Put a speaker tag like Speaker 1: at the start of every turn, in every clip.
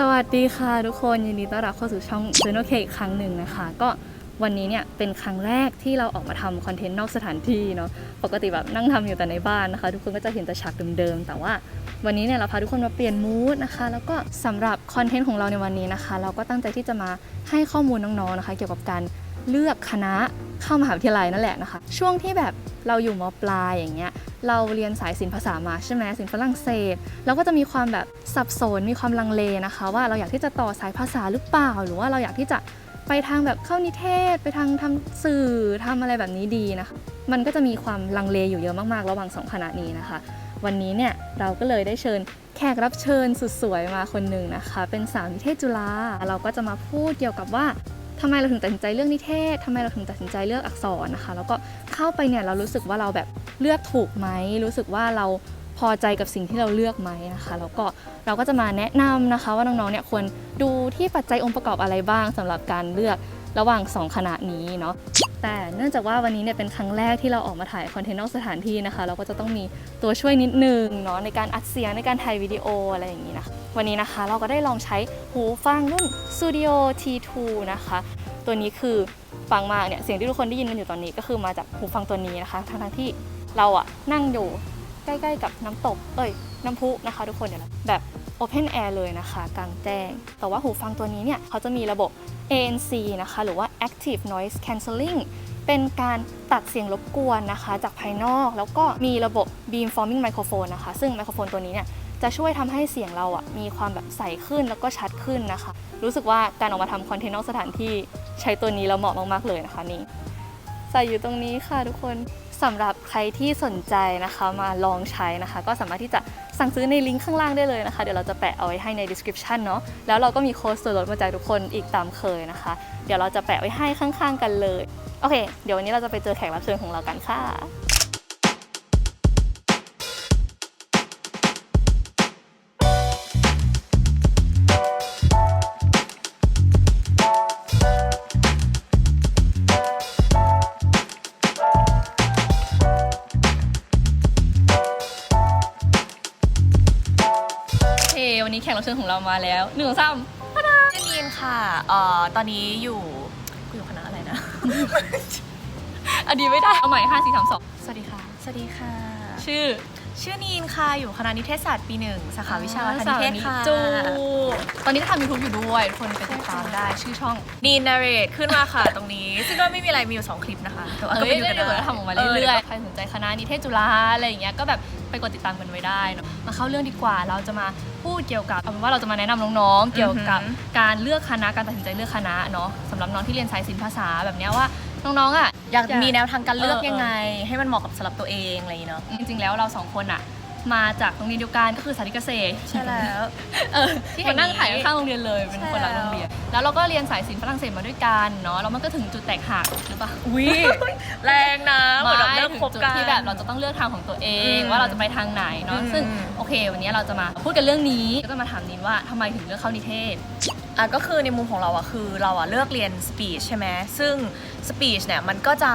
Speaker 1: สวัสดีค่ะทุกคนยินดีต้อนรับเข้าสู่ช่อง Journal Cake อีกครั้งหนึ่งนะคะ ก็วันนี้เนี่ยเป็นครั้งแรกที่เราออกมาทำคอนเทนต์นอกสถานที่เนาะปกติแบบนั่งทำอยู่แต่ในบ้านนะคะ ทุกคนก็จะเห็นแต่ฉากเดิมๆแต่ว่าวันนี้เนี่ยเราพาทุกคนมาเปลี่ยนมูดนะคะ แล้วก็สำหรับคอนเทนต์ของเราในวันนี้นะคะ เราก็ตั้งใจที่จะมาให้ข้อมูลน้องๆนะคะ เกี่ยวกับการ เลือกคณะเข้ามหาวิทยาลัยนั่นแหละนะคะ ช่วงที่แบบเราอยู่มปลายอย่างเงี้ยเราเรียนสายศิลปภาษามาใช่ไหมศิลป์ฝรั่งเศสเราก็จะมีความแบบสับสนมีความลังเลนะคะ ว่าเราอยากที่จะต่อสายภาษาหรือเปล่า หรือว่าเราอยากที่จะไปทางแบบเข้านิเทศ ไปทางทำสื่อทำอะไรแบบนี้ดีนะคะมันก็จะมีความลังเลอยู่เยอะมากๆ ระหว่างสองคณะนี้นะคะ วันนี้เนี่ยเราก็เลยได้เชิญแขกรับเชิญสุดสวยมาคนหนึ่งนะคะ เป็นสาวนิเทศจุฬาเราก็จะมาพูดเกี่ยวกับว่า ทำไมเราถึงตัดสินใจเลือกนิเทศทำไมเราถึงตัดสินใจเลือกอักษรนะคะ แล้วก็เข้าไปเนี่ยเรารู้สึกว่าเราแบบเลือกถูกไหมรู้สึกว่าเราพอใจกับสิ่งที่เราเลือกไหมนะคะ แล้วก็เราก็จะมาแนะนำนะคะว่าน้องๆเนี่ยควรดูที่ปัจจัยองค์ประกอบอะไรบ้างสำหรับการเลือก ระหว่างสองคณะนี้เนาะแต่เนื่องจากว่าวันนี้เนี่ยเป็นครั้งแรกที่เราออกมาถ่ายคอนเทนต์นอกสถานที่นะคะ เราก็จะต้องมีตัวช่วยนิดนึงเนาะในการอัดเสียงในการถ่ายวิดีโออะไรอย่างนี้นะคะวันนี้นะคะเราก็ได้ลองใช้หูฟังรุ่น Studio T2 นะคะ ตัวนี้คือฟังมากเนี่ยเสียงที่ทุกคนได้ยินกันอยู่ตอนนี้ก็คือมาจากหูฟังตัวนี้นะคะทั้งทั้งๆที่เราอะนั่งอยู่ใกล้ๆกับน้ำตก เอ้ย น้ำพุนะคะ ทุกคนเดี๋ยวนะแบบ Open Air เลยนะคะกลางแจ้ง แต่ว่าหูฟังตัวนี้เนี่ยเขาจะมีระบบ ANC นะคะ หรือว่า Active Noise Cancelling เป็นการตัดเสียงรบกวนนะคะ จากภายนอก แล้วก็มีระบบ Beam Forming Microphone นะคะ ซึ่งไมโครโฟนตัวนี้เนี่ยจะช่วยทำให้เสียงเราอะมีความแบบใสขึ้นแล้วก็ชัดขึ้นนะคะ รู้สึกว่าการออกมาทำคอนเทนต์นอกสถานที่ใช้ตัวนี้แล้วเหมาะมากๆเลยนะคะนี่ใส่อยู่ตรงนี้ค่ะทุกคน สำหรับใครที่สนใจนะคะมาลองใช้นะคะ ก็สามารถที่จะสั่งซื้อในลิงก์ข้างล่างได้เลยนะคะ เดี๋ยวเราจะแปะเอาไว้ให้ใน description เนาะแล้วเราก็มีโค้ดส่วนลดมาจากทุกคนอีกตามเคยนะคะ เดี๋ยวเราจะแปะไว้ให้ข้างๆกันเลย โอเค เดี๋ยววันนี้เราจะไปเจอแขกรับเชิญของเรากันค่ะ เชิญของเรามาแล้วหนึ่งสาม
Speaker 2: ชื่อนีนค่ะเอ่อตอนนี้อยู่กูอยู่คณะอะไรนะ
Speaker 1: อันนี้ไม่ได้เอาใหม่ห้าสี่สามสอง
Speaker 2: สวัสดีค่ะ สวัสดีค่ะ
Speaker 1: ชื่อ
Speaker 2: ชื่อนีนค่ะ อยู่คณะนิเทศศาสตร์ปีหนึ่งสาขาวิชาวัฒนนิเทศค่ะ
Speaker 1: จูตอนนี้ก็ทำ YouTube อยู่ด้วยทุกคนไปติดตามได้ชื่อช่อง
Speaker 2: นีนนาเรตขึ้นมาค่ะ ตรงนี้ ซึ่งก็ไม่มีอะไรมีอยู่สองคลิปนะคะแต่ว่าก็
Speaker 1: เอ้
Speaker 2: ไป
Speaker 1: ย
Speaker 2: ดู
Speaker 1: ก็
Speaker 2: กัน
Speaker 1: เดี๋ยว
Speaker 2: ได้
Speaker 1: เราทำออกมาเรื่อยๆใครสนใจคณะนิเทศจุฬาอะไรอย่างเงี้ยก็แบบไปกดติดตามกันไว้ได้เนอะมาเข้าเรื่องดีกว่าเราจะมา พูดเกี่ยวกับเอาเป็นว่าเราจะมาแนะนำน้องๆ เกี่ยวกับการเลือกคณะการตัดสินใจเลือกคณะเนาะสำหรับน้องที่เรียนสายศิลปภาษาแบบเนี้ยว่าน้องๆอะ
Speaker 2: อยากมีแนวทางการเลือก
Speaker 1: เออ
Speaker 2: ยังไง ให้มันเหมาะกับสำหรับตัวเองอะไรอย่างเงี้ยเนาะ
Speaker 1: จริงๆแล้วเราสองคนอะมาจากโรงเรียนเดียวกันก็คือสาธิตเกษตร
Speaker 2: ใช่แล้ว
Speaker 1: เออ
Speaker 2: ที่
Speaker 1: ที่
Speaker 2: แห่
Speaker 1: มาง
Speaker 2: นี้
Speaker 1: นั่งถ่ายข้างๆโรงเรียนเลยเป็น
Speaker 2: ใช่
Speaker 1: คนละ
Speaker 2: แล้ว
Speaker 1: โรงเรียน แล้วเราก็เรียนสายศิลป์ฝรั่งเศสมาด้วยกันเนาะแล้วมันก็ถึงจุดแตกหักหรือเปล่า
Speaker 2: อุ้ยแร บบเลิก
Speaker 1: ถึง
Speaker 2: คบ
Speaker 1: จุด
Speaker 2: กัน
Speaker 1: ที่แบบเราจะต้องเลือกทางของตัวเอง
Speaker 2: อืม
Speaker 1: ว่าเราจะไปทางไหนเนาะ
Speaker 2: อืม
Speaker 1: ซึ่งโอเค วันนี้เราจะมาพูดกันเรื่องนี้ก็จะมาถามนินว่าทำไมถึงเลือกเข้านิเทศ
Speaker 2: อะก็คือในมุมของเราอะคือเราอะเลือกเรียนสปีชใช่ไหมซึ่งสปีชเนี่ยมันก็จะ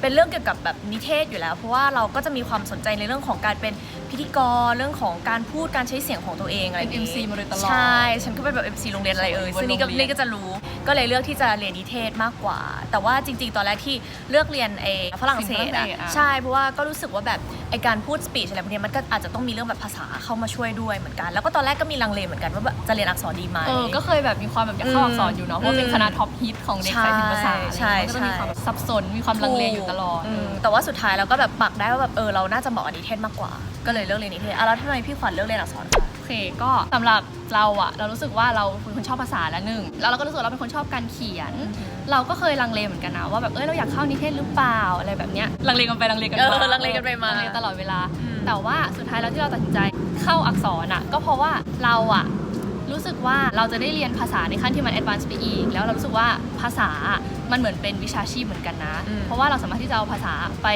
Speaker 2: เป็นเรื่องเกี่ยวกับแบบนิเทศอยู่แล้ว เพราะว่าเราก็จะมีความสนใจในเรื่องของการเป็น พิธีกรเรื่องของการพูดการใช้เสียงของตัวเองอะไร
Speaker 1: เป็น MC มาโดยตลอด
Speaker 2: ใช่ ฉันก็เป็นแบบ MC โรงเรียนอะไรเอ่ย
Speaker 1: บน
Speaker 2: ซึ่งนี่ก็
Speaker 1: โรงเรียน
Speaker 2: นี่ก็จะรู้ก็เลยเลือกที่จะเรียนนิเทศมากกว่า แต่ว่าจริง ๆ ตอนแรกที่เลือกเรียนไอ้ฝรั่งเศสอะใช่เพราะว่าก็รู้สึกว่าแบบไอ้การพูดสปีชอะไรพวกเนี้ยมันก็อาจจะต้องมีเรื่องแบบภาษาเข้ามาช่วยด้วยเหมือนกัน แล้วก็ตอนแรกก็มีลังเลเหมือนกันว่าแบบจะเรียนอักษรดีไหม
Speaker 1: เออ ก็เคยแบบมีความแบบอยากเข้าอักษรอยู่เนาะ เพราะว่าเป็นคณะท็อปฮิตของเด็กสายศิลปภาษา
Speaker 2: ใช่
Speaker 1: อะไรอย่างเงี้ยมันก็จะมี
Speaker 2: ใช่
Speaker 1: ความแบบสับสน มีความลังเลอยู่ตลอด
Speaker 2: มแต่ว่าสุดท้ายเราก็แบบปักได้ว่าแบบเออเราน่าจะเหมาะกับนิเทศมากกว่าก็เลยเลือกเรียนนิเทศอะแล้วทำไมพี่ขวัญเลือกเรียนอักษรคะ
Speaker 1: โอเคก็สำหรับเราอะเรารู้สึกว่าเราเป็นคนชอบภาษาละหนึ่งแล้วเราก็รู้สึกว่าเราเป็นคนชอบการเขียน เราก็เคยลังเลเหมือนกันนะว่าแบบเอ้ยเราอยากเข้านิเทศหรือเปล่าอะไรแบบเนี้ยลังเลกันไปลังเลกัน
Speaker 2: เอ
Speaker 1: มา
Speaker 2: อลังเลกันไปมา
Speaker 1: ลังเลตลอดเวลา
Speaker 2: อืม
Speaker 1: แต่ว่าสุดท้ายแล้วที่เราตัดสินใจเข้าอักษรอะก็เพราะว่าเราอะ รู้สึกว่าเราจะได้เรียนภาษาในขั้นที่มัน advanced ไปอีก แล้วเรารู้สึกว่าภาษามันเหมือนเป็นวิชาชีพเหมือนกันนะ
Speaker 2: อืม
Speaker 1: เพราะว่าเราสามารถที่จะเอาภาษาไป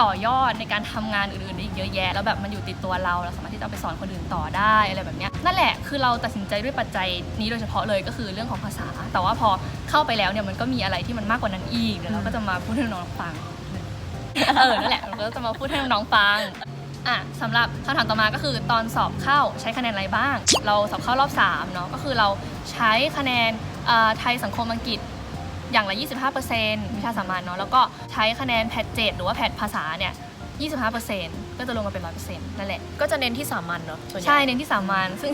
Speaker 1: ต่อยอดในการทำงานอื่นๆได้อีกเยอะแยะ แล้วแบบมันอยู่ติดตัวเรา เราสามารถที่จะเอาไปสอนคนอื่นต่อได้อะไรแบบเนี้ยนั่นแหละคือเราตัดสินใจด้วยปัจจัยนี้โดยเฉพาะเลยก็คือเรื่องของภาษา แต่ว่าพอเข้าไปแล้วเนี่ยมันก็มีอะไรที่มันมากกว่านั้นอีกเดี๋ยวเราก็จะมาพูดให้น้องๆฟังเออนั่นแหละเราก็จะมาพูดให้น้องๆฟัง อะสำหรับคำถามต่อมาก็คือตอนสอบเข้าใช้คะแนนอะไรบ้าง เราสอบเข้ารอบ3เนาะก็คือเราใช้คะแนนไทยสังคมอังกฤษอย่างละ 25%วิชาสามัญเนาะแล้วก็ใช้คะแนนแพทเจ็ดหรือว่าแพทภาษาเนี่ย 25%ก็จะรวมกันเป็น 100%นั่นแหละ
Speaker 2: ก็จะเน้นที่สามัญเนาะส่วนใหญ่
Speaker 1: ใช่เน้นที่สามัญซึ่ง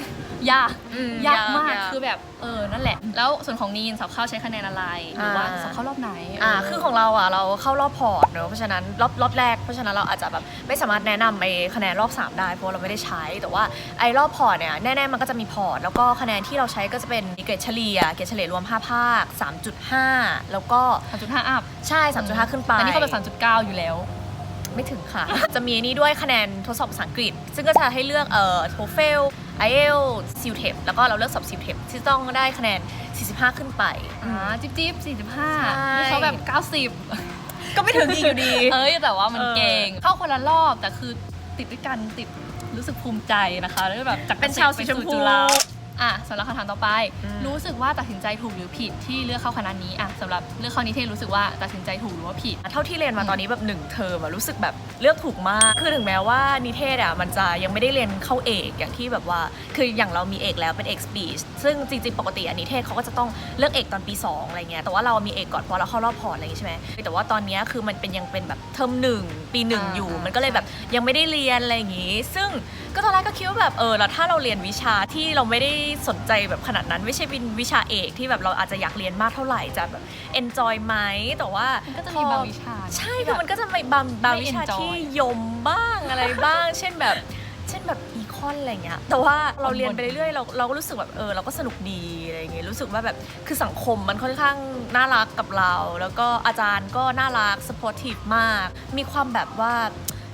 Speaker 1: ยาก
Speaker 2: อืม
Speaker 1: ยากมาก
Speaker 2: ยาก
Speaker 1: คือแบบเออนั่นแหละ แล้วส่วนของนีนสอบเข้าใช้คะแนนอะไรหรือว่า
Speaker 2: อ่า
Speaker 1: สอบเข้ารอบไหน
Speaker 2: อ่า
Speaker 1: เคื
Speaker 2: อของเราอะเราเข้ารอบพอร์ตเนอะเพราะฉะนั้นรอบรอบแรกเพราะฉะนั้นเราอาจจะแบบไม่สามารถแนะนำไอ้คะแนนรอบ3ได้เพราะเราไม่ได้ใช้แต่ว่าไอ้รอบพอร์ตเนี่ยแน่ๆมันก็จะมีพอร์ตแล้วก็คะแนนที่เราใช้ก็จะเป็นเกรดเฉลี่ยเกรดเฉลี่ยรวม 5 ภาค 3.5 แล้วก็
Speaker 1: 3.5 อัพ
Speaker 2: ใช่ 3.5 ขึ้นไป
Speaker 1: แต่นี่เขาเป็น3.9 อยู่แล้ว
Speaker 2: ไม่ถึงค่ะ จะมีนี่ด้วยคะแนนทดสอบภาษาอังกฤษ ซึ่งก็จะให้เลือกเอ่อ TOEFL IELTS CUTEP แล้วก็เราเลือกสอบ CUTEP ที่ต้องได้คะแนน 45 ขึ้นไป
Speaker 1: อ่าจิ๊บจิ๊บ
Speaker 2: ใช่
Speaker 1: 45นี่เขาแบบ90
Speaker 2: ก็ไม่ถึงอีกอยู่ดี
Speaker 1: เอ้ยแต่ว่ามัน
Speaker 2: เออ
Speaker 1: เก่ง เข้าคนละรอบแต่คือติดด้วยกันติดรู้สึกภูมิใจนะคะแล้วแบบจาก
Speaker 2: เป็นชาวสีชมพู
Speaker 1: จุฬา อะสำหรับคำถามต่อไป
Speaker 2: อืม
Speaker 1: รู้สึกว่าตัดสินใจถูกหรือผิดที่เลือกเข้าคณะนี้อะสำหรับเลือกเข้านิเทศรู้สึกว่าตัดสินใจถูกหรือว่าผิด
Speaker 2: เท่าที่เรียนมาตอนนี้แบบหนึ่งเทอมอะรู้สึกแบบเลือกถูกมาก คือถึงแม้ว่านิเทศอะมันจะยังไม่ได้เรียนเข้าเอกอย่างที่แบบว่าคืออย่างเรามีเอกแล้วเป็นเอก speech ซึ่งจริงๆปกติอะนิเทศเขาก็จะต้องเลือกเอกตอนปี 2 อะไรเงี้ยแต่ว่าเรามีเอกก่อนเพราะเราเข้ารอบพอร์ตอะไรอย่างงี้ใช่ไหมแต่ว่าตอนเนี้ยคือมันเป็นยังเป็นแบบเทอมหนึ่งปีหนึ่ง
Speaker 1: อ่า
Speaker 2: อยู่
Speaker 1: อ่ามั
Speaker 2: มันก็เลยแบบยังไม่ได้เรียนอะไรอย่างงี้ ซึ่งก็ตอนแรกก็คิดว่าแบบเออแล้วถ้าเราเรียนวิชาที่เราไม่ได้สนใจแบบขนาดนั้น ไม่ใช่เป็นวิชาเอกที่แบบเราอาจจะอยากเรียนมากเท่าไหร่จะแบบ enjoy ไหมแต่ว่า
Speaker 1: มันก็จะ
Speaker 2: พ
Speaker 1: มี
Speaker 2: อ
Speaker 1: บางวิชา
Speaker 2: ใช่
Speaker 1: ที่
Speaker 2: คือ
Speaker 1: แบบ
Speaker 2: มันก็จะมีบางบาง
Speaker 1: ไม่
Speaker 2: วิชา
Speaker 1: enjoy
Speaker 2: ที่ยมบ้างอะไรบ้าง เช่นแบบ เช่นแบบอีคอนอะไรเงี้ยแต่ว่าเราเรียนไปเรื่อยๆเราเราก็รู้สึกแบบเออเราก็สนุกดีอะไรเงี้ยรู้สึกว่าแบบคือสังคมมันค่อนข้างน่ารักกับเรา แล้วก็อาจารย์ก็น่ารัก supportive มาก มีความแบบว่า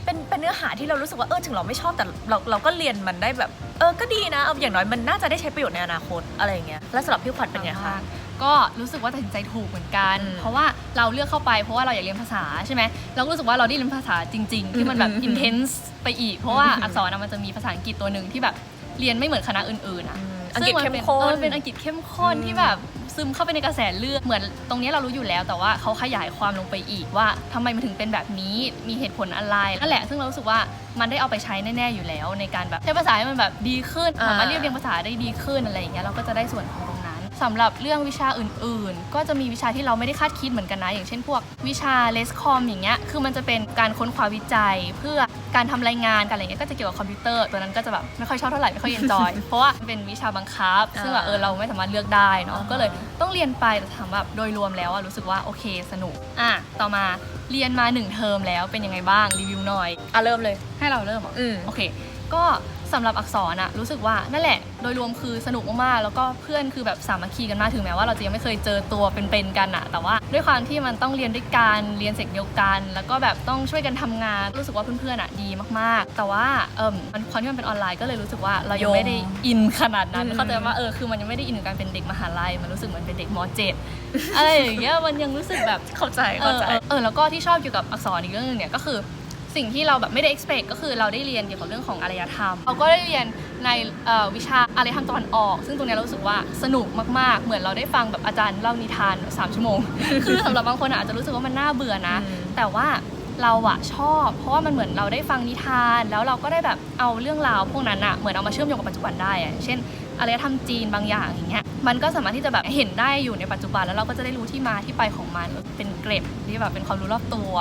Speaker 2: เป็นเป็นเนื้อหาที่เรารู้สึกว่าเออถึงเราไม่ชอบแต่เราเราก็เรียนมันได้แบบ เออก็ดีนะเอาอย่างน้อยมันน่าจะได้ใช้ประโยชน์ในอนาคตอะไรเงี้ยแล้วสำหรับพี่ขวัญเป็นไงคะ
Speaker 1: ก็รู้สึกว่าตัดสินใจถูกเหมือนกัน
Speaker 2: อืม
Speaker 1: เพราะว่าเราเลือกเข้าไปเพราะว่าเราอยากเรียนภาษาใช่ไหมเราก็รู้สึกว่าเราได้เรียนภาษาจริง ๆ ที่มันแบบ
Speaker 2: อืม
Speaker 1: อินเทนส์ไปอีก เพราะว่า
Speaker 2: อืม
Speaker 1: อักษรอะมันจะมีภาษาอังกฤษตัวหนึ่งที่แบบเรียนไม่เหมือนคณะอื่นๆอะ
Speaker 2: อั งกฤษ
Speaker 1: ซึ่
Speaker 2: เข้
Speaker 1: น
Speaker 2: ม
Speaker 1: ป็น
Speaker 2: ข้
Speaker 1: เอนอเป็นอังกฤษเข้มข้น
Speaker 2: อืม
Speaker 1: ที่แบบซึมเข้าไปในกระแสเลือดเหมือนตรงนี้เรารู้อยู่แล้ว แต่ว่าเขาขยายความลงไปอีกว่าทำไมมันถึงเป็นแบบนี้มีเหตุผลอะไรนั่นแหละ ซึ่งเรารู้สึกว่ามันได้เอาไปใช้แน่ๆอยู่แล้ว ในการแบบใช้ภาษาให้มันแบบดีขึ้น
Speaker 2: อ่า
Speaker 1: สามารถเรียบเรียงภาษาได้ดีขึ้นอะไรอย่างเงี้ยเราก็จะได้ส่วนของตรงนั้นสำหรับเรื่องวิชาอื่นๆ ก็จะมีวิชาที่เราไม่ได้คาดคิดเหมือนกันนะ อย่างเช่นพวกวิชาเลสคอมอย่างเงี้ยคือมันจะเป็นการค้นคว้าวิจัยเพื่อ การทำรายงานกันอะไรเงี้ยก็จะเกี่ยวกับคอมพิวเตอร์ตัวนั้นก็จะแบบไม่ค่อยชอบเท่าไหร่ไม่ค่อยเอนจอยเพราะว่ามันเป็นวิชาบังคับซึ่งแบบเออเราไม่สามารถเลือกได้เนาะ
Speaker 2: อ่า
Speaker 1: ก็เลยต้องเรียนไปแต่ถามแบบโดยรวมแล้วอะรู้สึกว่าโอเคสนุกอะต่อมาเรียนมาหนึ่งเทอมแล้วเป็นยังไงบ้างรีวิวหน่อย
Speaker 2: อะเริ่มเลย
Speaker 1: ให้เราเริ่มเหรอ
Speaker 2: อืม
Speaker 1: โอเค ก็ สำหรับอักษรอะรู้สึกว่านั่นแหละ โดยรวมคือสนุกมากๆแล้วก็เพื่อนคือแบบสามัคคีกันมากถึงแม้ว่าเราจะยังไม่เคยเจอตัวเป็นๆกันอะแต่ว่าด้วยความที่มันต้องเรียนด้วยกันเรียนเสกเดียวกัน แล้วก็แบบต้องช่วยกันทำงาน รู้สึกว่าเพื่อนๆอะดีมากๆ แต่ว่าเอิมมันความที่มันเป็นออนไลน์ก็เลยรู้สึกว่าเรายังไม่ได้อินขนาดนั้น
Speaker 2: อืม
Speaker 1: เข้าใจว่าเออคือมันยังไม่ได้อินกับการเป็นเด็กมหาลัยมันรู้สึกเหมือนเป็นเด็กมเจ็ดอะไรอย่างเงี้ยมันยังรู้สึกแบบ
Speaker 2: เข้าใจ
Speaker 1: เอ
Speaker 2: เข้า
Speaker 1: อ
Speaker 2: ใจ
Speaker 1: เออเออแล้วก็ที่ชอบเกี่ยวกับอักษรอีกเรื่องหนึงเนี่ยก็คือ สิ่งที่เราแบบไม่ได้ expect ก็คือเราได้เรียนเกี่ยวกับเรื่องของอารยธรรม เราก็ได้เรียนในเอ่อวิชาอารยธรรมตะวันออก ซึ่งตรงเนี้ยเรารู้สึกว่าสนุกมากๆ เหมือนเราได้ฟังแบบอาจารย์เล่านิทาน 3 ชั่วโมง คือสำหรับบางคนอาจจะรู้สึกว่ามันน่าเบื่อนะ
Speaker 2: อืม
Speaker 1: แต่ว่าเราอะชอบ เพราะว่ามันเหมือนเราได้ฟังนิทาน แล้วเราก็ได้แบบเอาเรื่องราวพวกนั้นอะเหมือนเอามาเชื่อมโยงกับปัจจุบันได้อะเช่นอารยธรรมจีนบางอย่างอย่างเงี้ยมันก็สามารถที่จะแบบเห็นได้อยู่ในปัจจุบันแล้วเราก็จะได้รู้ที่มาที่ไปของมันเป็นเกร็ดที่แบบเป็นความรู้รอบตัว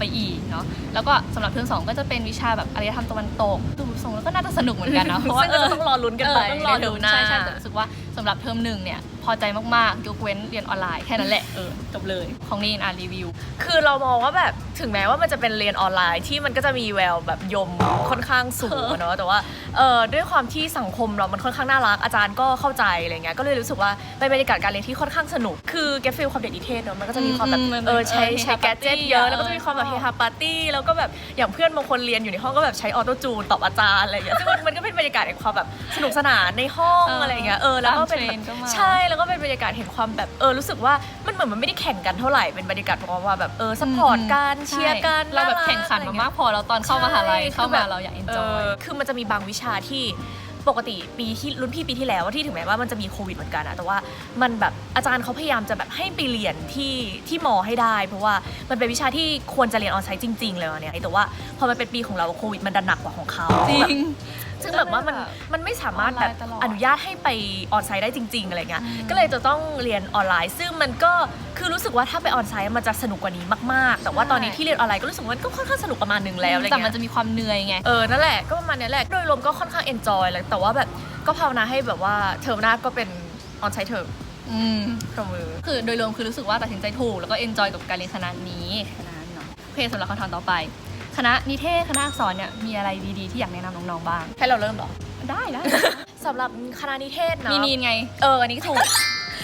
Speaker 1: ไปอีกเนาะแล้วก็สำหรับเทอมสองก็จะเป็นวิชาแบบอารยธรรมตะวันตกดูทรงแล้วก็น่าจะสนุกเหมือนกันนะเพราะว่า
Speaker 2: ซึ่งก็จะต้องรอลุ้นกันไป
Speaker 1: เออต้องรอ
Speaker 2: ในเท
Speaker 1: ดู
Speaker 2: อมหน้า
Speaker 1: ใช่ใช่แต่รู้สึกว่าสำหรับเทอมหนึ่งเนี่ยพอใจมากๆยกเว้นเรียนออนไลน์แค่นั้นแหละเออจบเลยของนีนอ่านรีวิว
Speaker 2: คือเรามองว่าแบบถึงแม้ว่ามันจะเป็นเรียนออนไลน์ที่มันก็จะมีแววแบบยมค่อนข้างสูงอะเนาะแต่ว่าเออด้วยความที่สังคมเรามันค่อนข้างน่ารักอาจารย์ก็เข้าใจอะไรเงี้ยก็เลยรู้สึกว่าเป็นบรรยากาศการเรียนที่ค่อนข้างสนุกคือแกฟิลความเด็กนิเทศเนาะมันก็จะมีความแบบ
Speaker 1: อืมมัน
Speaker 2: เออใช้
Speaker 1: เออ
Speaker 2: ใช้
Speaker 1: เฮฮา
Speaker 2: แกดเจิต
Speaker 1: ปาร์ตี้
Speaker 2: เยอะ
Speaker 1: อะ
Speaker 2: แล้วก็จะมีความแบบเฮฮาปาร์ตี้แล้วก็แบบอย่างเพื่อนบางคนเรียนอยู่ในห้องก็แบบใช้ออโต้จูนตอบอาจารย์อะไรอย่างเงี้ยซึ่งมันมันก็เป็นบรรยากาศแห่งความแบบสนุกสนานในห้อง
Speaker 1: เอออ
Speaker 2: อะไรอย่างเงี้ยเออแล้วก็เป็น
Speaker 1: ตามเทร
Speaker 2: แบ
Speaker 1: นด์ก็
Speaker 2: บ
Speaker 1: มา
Speaker 2: ใช่แล้วก็เป็นบรรยากาศแห่งความแบบเออรู้สึกว่ามันเหมือนมันไม่ได้แข่งกันเท่าไหร่เป็นบรรยากาศของว่าแบบเออซัพพอร์ตกันเชียร์กัน
Speaker 1: ใช่เราแบบ
Speaker 2: น่
Speaker 1: แข่งขัน
Speaker 2: อะไร
Speaker 1: มา
Speaker 2: เงี้ย
Speaker 1: มากพอแล้วตอนเข้ามหาลัย
Speaker 2: ใช่
Speaker 1: เข้า
Speaker 2: คือแบ
Speaker 1: มา
Speaker 2: บ
Speaker 1: เราอยากเอน
Speaker 2: เอ
Speaker 1: จอย
Speaker 2: อคือมันจะมีบางวิชาที่ ปกติปีที่รุ่นพี่ปีที่แล้วที่ถึงแม้ว่ามันจะมีโควิดเหมือนกันอะแต่ว่ามันแบบอาจารย์เขาพยายามจะแบบให้ไปเรียนที่ที่มอให้ได้ เพราะว่ามันเป็นวิชาที่ควรจะเรียนออนไซต์จริงๆเลยเนี่ยแต่ว่าพอมันเป็นปีของเราโควิดมันดันหนักกว่าของเขา
Speaker 1: จริง
Speaker 2: ซึ่งแบบว่ามันมันไม่สามารถแบบ
Speaker 1: ออนไลน์ตลอด
Speaker 2: อนุญาตให้ไปออนไซต์ได้จริง ๆอะไรเงี้ย
Speaker 1: อืม
Speaker 2: ก็เลยจะต้องเรียนออนไลน์ ซึ่งมันก็คือรู้สึกว่าถ้าไปออนไซต์มันจะสนุกกว่านี้มากๆ แต่ว่าตอนนี้ที่เรียนออนไลน์ก็รู้สึกว่ามันก็ค่อนข้างสนุกประมาณหนึงแล้วอะไร
Speaker 1: แต่มัน
Speaker 2: เงี้ย
Speaker 1: จะมีความเหนื่อยไง
Speaker 2: เออนั่นแหละก็ประมาณนี้แหละโดยรวมก็ค่อนข้างเอนจอยเลยแต่ว่าแบบก็ภาวนาให้แบบว่าเทอมหน้าก็เป็นออนไซต์เทอม
Speaker 1: อืม
Speaker 2: ปรบมือ
Speaker 1: คือโดยรวมคือรู้สึกว่าตัดสินใจถูกแล้วก็เอนจอยกับการเรียนคณะนี้คณะนี้เนาะโอเคสำหรับคำถามต่อไปค ณะนิเทศคณะอักษรเนี่ยมีอะไรดีๆที่อยากแนะนำน้องๆบ้าง
Speaker 2: ให้เราเริ่มเหรอ
Speaker 1: ได้ได้
Speaker 2: สำหรับคณะนิเทศเนาะ
Speaker 1: มีนีนไง
Speaker 2: เอออันนี้ก็ถูก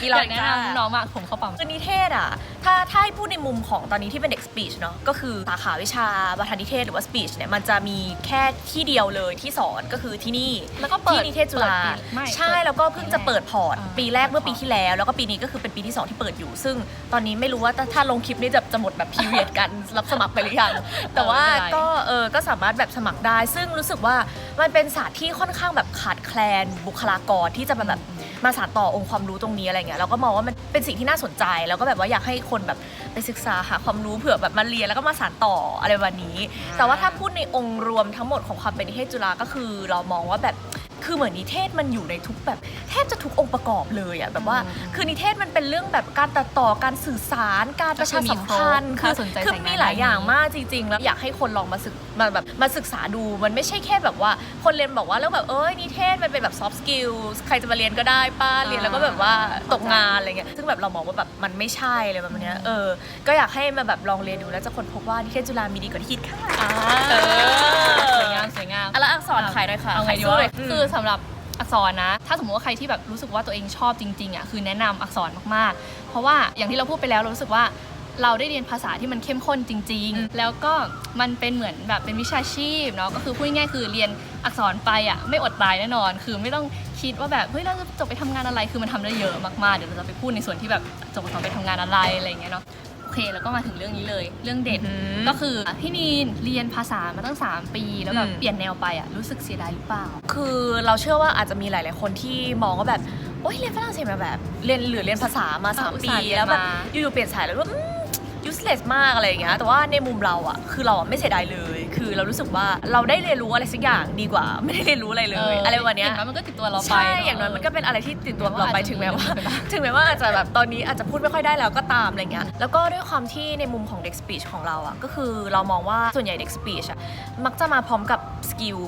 Speaker 2: มี
Speaker 1: อ
Speaker 2: เรา
Speaker 1: ยากแนะนำน้องๆมากผมเข้าปั๊ม
Speaker 2: คือนิเทศอะ ถ้าถ้าให้พูดในมุมของตอนนี้ที่เป็นเด็กสปีชเนาะก็คือสาขาวิชาประธานนิเทศหรือว่าสปีชเนี่ยมันจะมีแค่ที่เดียวเลยที่สอนก็คือที่นี่
Speaker 1: แล้วก็เปิด
Speaker 2: ที่นิเทศจุฬา
Speaker 1: เปิดปีไม่
Speaker 2: ใช่
Speaker 1: เปิด
Speaker 2: แล้วก็เพิ่งจะเปิดพอร์ต
Speaker 1: อ่า
Speaker 2: ปีแรกเมื่อปีที่แล้ว แล้วก็ปีนี้ก็คือเป็นปีที่สองที่เปิดอยู่ ซึ่งตอนนี้ไม่รู้ว่าถ้าถ้าลงคลิปนี้จะจะหมดแบบพีเรียดกันรับสมัครไปหรือยังแต่ว่าก็เออก็สามารถแบบสมัครได้ ซึ่งรู้สึกว่ามันเป็นศาสตร์ที่ค่อนข้างแบบขาดแคลนบุคลากรที่จะมาแบบ มาสานต่อองค์ความรู้ตรงนี้อะไรเงี้ยเราก็มองว่ามันเป็นสิ่งที่น่าสนใจ แล้วก็แบบว่าอยากให้คนแบบไปศึกษาหาความรู้เผื่อแบบมาเรียนแล้วก็มาสานต่ออะไรวันนี้ แต่ว่าถ้าพูดในองค์รวมทั้งหมดของความเป็นนิเทศจุฬาก็คือ เรามองว่าแบบคือเหมือนนิเทศมันอยู่ในทุกแบบแทบจะทุกองค์ประกอบเลยอะแบบว่า
Speaker 1: อืม
Speaker 2: คือนิเทศมันเป็นเรื่องแบบการตัดต่อการสื่อสาร การประชาสัมพันธ์
Speaker 1: ก็คือมีครบ
Speaker 2: คือ
Speaker 1: ถ้าสนใจ
Speaker 2: คือ
Speaker 1: สายงาน
Speaker 2: มีหลายอย่าง
Speaker 1: ด้านนี้
Speaker 2: มากจริง ๆ แล้วอยากให้คนลองมาศึก มาแบบมาศึกษาดูมันไม่ใช่แค่แบบว่า คนเรียนบอกว่าแล้วแบบเอ้ยนิเทศมันเป็นแบบ soft skills ใครจะมาเรียนก็ได้ป้าเรียนแล้วก็แบบว่าตกงานอะไรเงี้ยซึ่งแบบเรามองว่าแบบมันไม่ใช่เลยแบบเนี้ยเออ ก็อยากให้มาแบบลองเรียนดูแล้วจะค้นพบว่านิเทศจุฬามีดีกว่าที่คิดค่ะเออ
Speaker 1: สวยงามสวยงาม
Speaker 2: อะแล้วอักษรขายหน่อยค่ะ
Speaker 1: เอาไงดี
Speaker 2: ขยสู้
Speaker 1: วะ
Speaker 2: เลย
Speaker 1: คือสำหรับอักษรนะ ถ้าสมมติว่าใครที่แบบรู้สึกว่าตัวเองชอบจริงๆอะคือแนะนำอักษรมากๆ เพราะว่าอย่างที่เราพูดไปแล้วเรารู้สึกว่า เราได้เรียนภาษาที่มันเข้มข้นจริง
Speaker 2: อืม
Speaker 1: ๆแล้วก็มันเป็นเหมือนแบบเป็นวิชาชีพเนาะก็คือพูดง่ายๆคือเรียนอักษรไปอะไม่อดตายแน่นอน คือไม่ต้องคิดว่าแบบเฮ้ยเราจะจบไปทำงานอะไรคือมันทำได้เยอะมากๆเดี๋ยวเราจะไปพูดในส่วนที่แบบจบอักษรไปทำงานอะไรอะไรอย่างเงี้ยเนาะโอเคแล้วก็มาถึงเรื่องนี้เลย เรื่องเด็ดก็คือพี่นีนเรียนภาษามาตั้ง 3 ปี แล้วแบบ
Speaker 2: อืม
Speaker 1: เปลี่ยนแนวไปอะรู้สึกเสียดายหรือเปล่า
Speaker 2: คือเราเชื่อว่าอาจจะมีหลาย ๆ คนที่มองว่าแบบโอ๊ยเรียนฝรั่งเศสมาแบบเรียนหรือเรียนภาษามา
Speaker 1: อะ
Speaker 2: 3
Speaker 1: อุต
Speaker 2: ปี
Speaker 1: ส่าห์เรียน
Speaker 2: แล้วแบบ
Speaker 1: มา
Speaker 2: อยู่ๆเปลี่ยนสายแล้วว่าอืม useless มากอะไรอย่างเงี้ยแต่ว่าในมุมเราอะคือเราอะไม่เสียดายเลย คือเรารู้สึกว่าเราได้เรียนรู้อะไรสักอย่างดีกว่า ไม่ได้เรียนรู้อะไรเลย อะไรวันเนี้ย
Speaker 1: อย่างน้อยมันก็ติดตัวเราไป
Speaker 2: ใช่
Speaker 1: เะ
Speaker 2: อย่างน้อยมันก็เป็นอะไรที่ติดตัวเราไป
Speaker 1: อาจจะ
Speaker 2: ถึงแม้ว่า
Speaker 1: ลืมไปบ้าง
Speaker 2: ถึงแม้ว่าอาจจะแบบตอนนี้อาจจะพูดไม่ค่อยได้แล้วก็ตามอะไรเงี้ยแล้วก็ด้วยความที่ในมุมของเด็กสปีชของเราอะก็คือเรามองว่าส่วนใหญ่เด็กสปีชอะมักจะมาพร้อมกับสกิล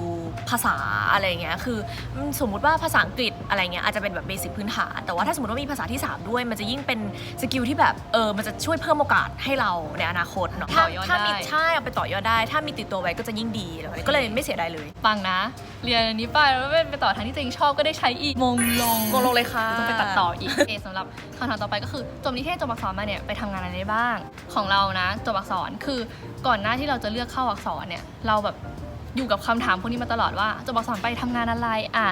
Speaker 2: ภาษาอะไรเงี้ยคืออืมสมมุติว่าภาษาอังกฤษอะไรเงี้ยอาจจะเป็นแบบเบสิกพื้นฐานแต่ว่าถ้าสมมติว่ามีภาษาที่ 3 ด้วย มันจะยิ่งเป็นสกิลที่แบบเออมันจะช่วยเพิ่มโอกาสให้เราในอนาคตเนาะถ้า
Speaker 1: ต่อยอด
Speaker 2: ถ้ามี
Speaker 1: ได้
Speaker 2: ใช่เอาไปต่อยอดได้ ถ้ามีติดตัวไว้ก็จะยิ่งดีเลยก็เลยไม่เสียดายเลย
Speaker 1: ฟังนะ เรียนอันนี้ไปแล้วไปต่อทางที่ตัวเองชอบก็ได้ใช้อีกมงลง
Speaker 2: มงลงเลยค่ะ
Speaker 1: ต้องไปตัดต่ออีกโอเคสำหรับคำถามต่อไปก็คือจบนิเทศจบอักษรมาเนี่ยไปทำงานอะไรได้บ้าง ของเรานะจบอักษรคือก่อนหน้าที่เราจะเลือกเข้าอักษรเนี่ยเราแบบ อยู่กับคำถามพวกนี้มาตลอดว่าจบอักษรไปทำงานอะไรอะ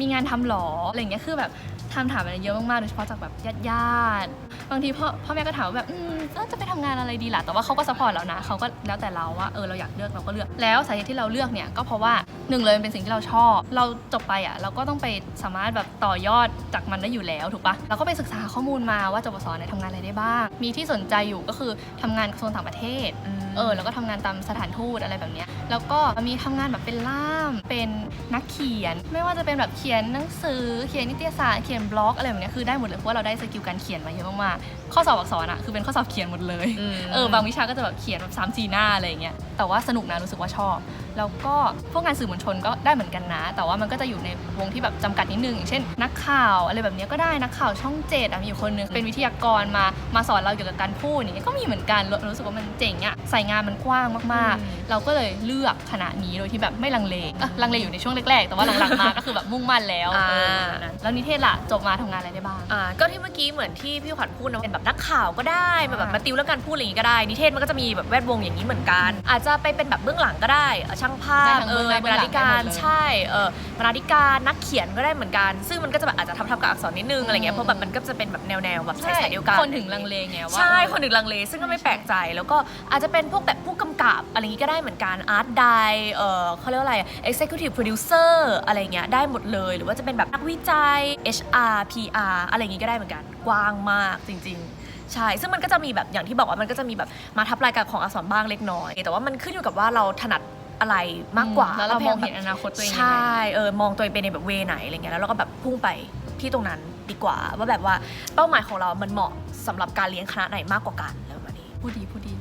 Speaker 1: มีงานทำหรออะไรอย่างเงี้ยคือแบบคำถามอะไรเยอะมากๆโดยเฉพาะจากแบบญาติๆบางทีพ่อพ่อแม่ก็ถามว่าแบบอืมจะไปทำงานอะไรดีล่ะแต่ว่าเขาก็สปอร์ตเรานะเขาก็แล้วแต่เราว่าเออเราอยากเลือกเราก็เลือกแล้วสาเหตุที่เราเลือกเนี่ยก็เพราะว่าหนึ่งเลยมันเป็นสิ่งที่เราชอบ เราจบไปอะเราก็ต้องไปสามารถแบบต่อยอดจากมันได้อยู่แล้วถูกปะเราก็ไปศึกษาข้อมูลมาว่าจบอักษรเนี่ยทำงานอะไรได้บ้าง มีที่สนใจอยู่ก็คือทำงานกระทรวงต่างประเทศเออแล้วก็ทำงานตามสถานทูตอะไรแบบเนี้ย แล้วก็มีทำงานแบบเป็นล่ามเป็นนักเขียน ไม่ว่าจะเป็นแบบเขียนหนังสือเขียนนิตยสารเขียนบล็อกอะไรแบบนี้คือได้หมดเลยเพราะว่าเราได้สกิลการเขียนมาเยอะมากๆ ข้อสอบอักษรอะคือเป็นข้อสอบเขียนหมดเลย
Speaker 2: อืม
Speaker 1: เออบางวิชาก็จะแบบเขียนแบบสามสี่หน้าอะไรอย่างเงี้ยแต่ว่าสนุกนะรู้สึกว่าชอบ แล้วก็พวกงานสื่อมวลชนก็ได้เหมือนกันนะ แต่ว่ามันก็จะอยู่ในวงที่แบบจำกัดนิดนึงอย่างเช่น นักข่าวอะไรแบบเนี้ยก็ได้นักข่าวช่องเจ็ดอะมีอยู่คนนึงเป็นวิทยากรมามาสอนเราเกี่ยวกับการพูดอย่างเงี้ยก็มีเหมือนกันรู้รู้สึกว่ามันเจ๋งอะใส่งานมันกว้างมาก
Speaker 2: อืม
Speaker 1: ๆเราก็เลยเลือกคณะนี้โดยที่แบบไม่ลังเลอะลังเลอยู่ในช่วงแรกๆ แต่ว่าหลังๆมาก็คือแบบมุ่งมั่นแล้ว
Speaker 2: อ่า
Speaker 1: เออแบบนั้นแล้วนิเทศล่ะจบมาทำงานอะไรได้บ้าง
Speaker 2: อ่าก็ที่เมื่อกี้เหมือนที่พี่ขวัญพูดนะเป็นแบบนักข่าวก็ได้
Speaker 1: อ่า
Speaker 2: แบบมาติวเรื่องการพูดอะไรอย่างงี้ก็ได้ นิเทศมันก็จะมีแบบแวดวงอย่างนี้เหมือนกัน อาจจะไปเป็นแบบเบื้องหลังก็ได้เอ่อช่างภา
Speaker 1: ได้
Speaker 2: พ
Speaker 1: ทั้ง
Speaker 2: เอ
Speaker 1: เบื้อง
Speaker 2: อ
Speaker 1: หน้า
Speaker 2: บรรณาธิการ
Speaker 1: เบื้องหลังได้หมดเลย
Speaker 2: ใช่เออบรรณาธิการนักเขียนก็ได้เหมือนกัน ซึ่งมันก็จะแบบอาจจะทับๆกับอักษรนิดนึงอะไรเงี้ยเพราะแบบมันก็จะเป็นแบบแนวๆแบบสายๆเดียวกัน
Speaker 1: คนถึงลังเลไงว่า
Speaker 2: ใช่
Speaker 1: เออ
Speaker 2: คนถึงลังเลซึ่งก็ไม่แปลกใจ แล้วก็อาจจะเป็นพวกแบบผู้กำกับอะไรอย่างงี้ก็ได้เหมือนกันอาร์ตใดเออเขาเรียกว่าอะไร executive producer อะไรเงี้ยได้หมดเลย หรือว่าจะเป็นแบบนักวิจัย HR PR อะไรอย่างงี้ก็ได้เหมือนกันกว้างมากจริง ๆ ใช่ ซึ่งมันก็จะมีแบบอย่างที่บอกว่ามันก็จะมีแบบมาทับรายการของอักษรบ้างเล็กน้อย แต่ว่ามันขึ้นอยู่กับว่าเราถนัดอะไรมากกว่า
Speaker 1: แล้วเรา
Speaker 2: พ
Speaker 1: ม
Speaker 2: ย
Speaker 1: อง
Speaker 2: ย
Speaker 1: เห็นอนาคตตัวเองยัง
Speaker 2: ใช่
Speaker 1: ไง
Speaker 2: เออมองตัวเองไปในแบบเวไหนอะไรเงี้ยแล้วเราก็แบบพุ่งไปที่ตรงนั้นดีกว่า ว่าแบบว่าเป้าหมายของเรา มันเหมาะสำหรับการเรียนคณะไหนมากกว่ากันอะไรประมาณนี้
Speaker 1: พูดดีพูดดี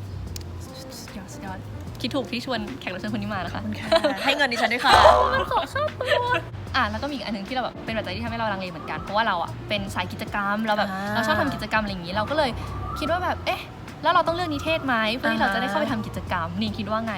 Speaker 1: สุดยอดสุดยอดคิดถูกที่ชวนแขกรับเชิญคนนี้มานะคะ
Speaker 2: ให้เงินดิฉันด้วยค่ะ
Speaker 1: มันขอค่าตัว อะแล้วก็มีอีกอันหนึ่งที่เราแบบเป็นปัจจัยที่ทำให้เราลังเลเหมือนกันเพราะว่าเราอะเป็นสายกิจกรรมเราแบบ
Speaker 2: อ่า
Speaker 1: เราชอบทำกิจกรรมอะไรอย่างนี้ เราก็เลยคิดว่าแบบเอ๊ะแล้วเราต้องเลือกนิเทศไหมเพื่อที่เราจะได้เข้าไปทำกิจกรรมนี่คิดว่าไง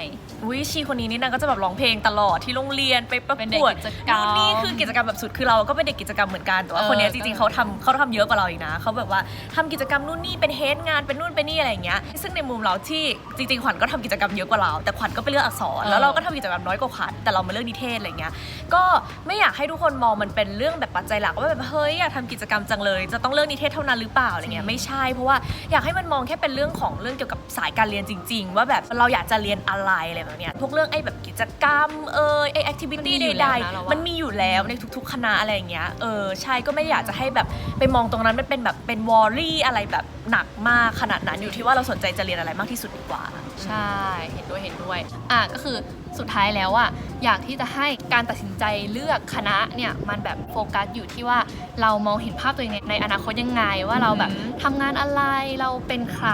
Speaker 2: วิชีคนนี้นี่นางก็จะแบบร้องเพลงตลอดที่โรงเรียนไปประ
Speaker 1: เป็นเด็
Speaker 2: ก
Speaker 1: ก
Speaker 2: วด
Speaker 1: กิจกรรม
Speaker 2: นู่นนี่คือกิจกรรมแบบสุดคือเราก็เป็นเด็กกิจกรรมเหมือนกันแต่ว่า
Speaker 1: เออ
Speaker 2: คนเนี้ยจริงๆเขาทำเขาทำเยอะกว่าเราอีกนะเขาแบบว่าทำกิจกรรมนู่นนี่เป็นเฮดงานเป็นนู่นเป็นนี่อะไรอย่างเงี้ยซึ่งในมุมเราที่จริงๆขวัญก็ทำกิจกรรมเยอะกว่าเรา แต่ขวัญก็ไปเลือกอักษรแล้วเราก็ทำกิจกรรมน้อยกว่าขวัญแต่เรามาเลือกนิเทศอะไรเงี้ยก็ไม่อยากให้ทุกคนมองมันเป็นเรื่องแบบปัจจัยหลักว่าแบบเฮ้ยอยากทำกิจกรรมจังเลย จะต้องเลือกนิเทศเท่านั้นหรือเปล่าอะไรเงี้ยไม่ใช่ เพราะว่าอยากให้มันมองแค่เป็นเรื่องของเรื่องเกี่ยวกับสายการเรียนจริง ๆ ว่าแบบเราอยากจะเรียนอะไรอะไรแบบเนี้ยพวกเรื่องไอ้แบบกิจกรรมเอยไอ้แอคทิวิตี้
Speaker 1: มันมีอยู่
Speaker 2: ใด
Speaker 1: แล้วนะเราว่า
Speaker 2: ๆมันมีอยู่แล้วในทุกๆ คณะอะไรอย่างเงี้ยเออใช่ก็ไม่อยากจะให้แบบไปมองตรงนั้นมันเป็นแบบเป็นวอรี่อะไรแบบหนักมากขนาดนั้นอยู่ที่ว่าเราสนใจจะเรียนอะไรมากที่สุดดีกว่า
Speaker 1: ใช่ เห็นด้วย เห็นด้วย อะ ก็คือ สุดท้ายแล้วอะอยากที่จะให้การตัดสินใจเลือกคณะเนี่ยมันแบบโฟกัสอยู่ที่ว่าเรามองเห็นภาพตัวเองในในอนาคตยังไง ว่าเราแบบ
Speaker 2: อืม
Speaker 1: ทำงานอะไรเราเป็นใคร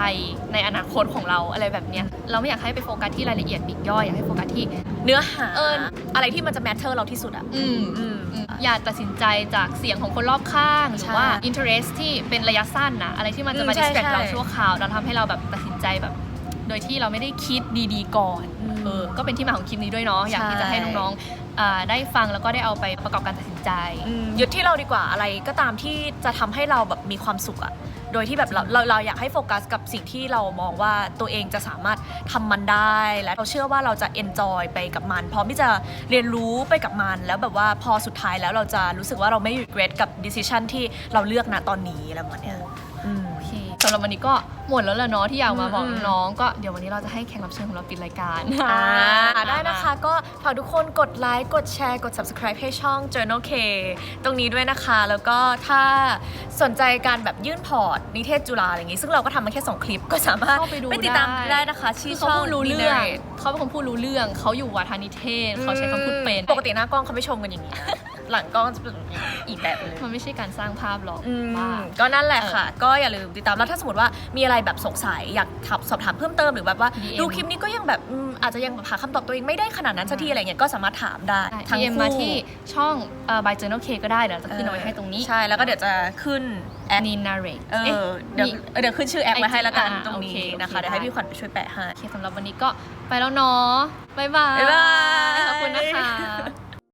Speaker 1: ในอนาคตของเราอะไรแบบเนี้ยเราไม่อยากให้ไปโฟกัสที่รายละเอียดปลีกย่อยอยากให้โฟกัสที่
Speaker 2: เนื้อหา
Speaker 1: เออ
Speaker 2: อะไรที่มันจะแมทเทอร์เราที่สุดอะ
Speaker 1: อืม
Speaker 2: อืม
Speaker 1: อืมอย่าตัดสินใจจากเสียงของคนรอบข้างหรือว่า
Speaker 2: ใช่
Speaker 1: interest ที่เป็นระยะสั้นนะอะไรที่มันจะมา
Speaker 2: อืมใช่
Speaker 1: distract
Speaker 2: ใช่
Speaker 1: เราชั่วคราวเราทำให้เราแบบตัดสินใจแบบ โดยที่เราไม่ได้คิดดี ๆ ก่อน
Speaker 2: อืม
Speaker 1: เออก็เป็นที่มาของคลิปนี้ด้วยเนาะอยากที่จะให้
Speaker 2: ใช่
Speaker 1: น้องๆอ่าได้ฟังแล้วก็ได้เอาไปประกอบการตัดสินใจ
Speaker 2: อืมยึดที่เราดีกว่าอะไรก็ตามที่จะทำให้เราแบบมีความสุขอะโดยที่แบบเราเราเราอยากให้โฟกัสกับสิ่งที่เรามองว่าตัวเองจะสามารถทำมันได้ และเราเชื่อว่าเราจะ enjoy ไปกับมัน พร้อมที่จะเรียนรู้ไปกับมัน แล้วแบบว่าพอสุดท้ายแล้วเราจะรู้สึกว่าเราไม่ regret กับ decision ที่เราเลือกณตอนนี้อะไรประมาณเนี้ยอืม
Speaker 1: โอเคสำหรับวันนี้ก็หมดแล้วแหละเนาะที่อยากมาบอก
Speaker 2: อืม
Speaker 1: น้องๆก็เดี๋ยววันนี้เราจะให้แขกรับเชิญของเราปิดรายการ
Speaker 2: อ่าได้นะคะก็ฝากทุกคนกดไลค์กดแชร์กด subscribe ให้ช่อง Journal K ตรงนี้ด้วยนะคะ แล้วก็ถ้าสนใจการแบบยื่นพอร์ตนิเทศจุฬาอะไรอย่างงี้ ซึ่งเราก็ทำมาแค่ 2 คลิปก็สามารถ
Speaker 1: เข้าไปดู
Speaker 2: ติดตาม
Speaker 1: ได้
Speaker 2: ได้นะคะ
Speaker 1: คื
Speaker 2: ที่
Speaker 1: อเขา
Speaker 2: ช่อง
Speaker 1: พูดรู้เรื่อง
Speaker 2: Dinnerate
Speaker 1: เขาเป็นคนพูดรู้เรื่องเขาอยู่วัฒนิเทศเขาใช้คำพูดเป็น
Speaker 2: ปกติหน้ากล้องเขาไม่ชมกันอย่างนี้นะ หลังกล้องจะเป็นอีกแบบเลย
Speaker 1: มันไม่ใช่การสร้างภาพหรอก
Speaker 2: อืม
Speaker 1: ว่า
Speaker 2: ก็นั่นแหละค่ะ ก็อย่าลืมติดตามแล้วถ้าสมมติว่ามีอะไรแบบสงสัยอยากถามสอบถามเพิ่มเติมหรือแบบว่า
Speaker 1: DM
Speaker 2: ดูคลิปนี้ก็ยังแบบอืมอาจจะยังแบบหาคำตอบตัวเองไม่ได้ขนาดนั้นสักทีอะไรเงี้ยก็สามารถถามได้ทั้ง
Speaker 1: ทีเอ็ม
Speaker 2: คู่
Speaker 1: มาที่ช่องเอ่อ by journal k ก็ได้เดี๋ยวจะขึ้นเอาไว้ให้ตรงนี้
Speaker 2: ใช่แล้วก็เดี๋ยวจะขึ้นแอป
Speaker 1: นีนาเรต
Speaker 2: เออเดี๋ยวเออเดี๋ยวขึ้นชื่อแอปไว้ให้แล้วกัน
Speaker 1: อ่า
Speaker 2: ตรง
Speaker 1: โอ
Speaker 2: นี้
Speaker 1: เค
Speaker 2: นะคะ
Speaker 1: โอเค
Speaker 2: เดี๋ยวให้
Speaker 1: ได้
Speaker 2: พี่ขวัญไปช่วยแปะให้
Speaker 1: โอเคสำหรับวันนี้ก็ไปแล้วเนาะบ๊ายบาย
Speaker 2: บ๊ายบาย
Speaker 1: ขอบคุณนะคะ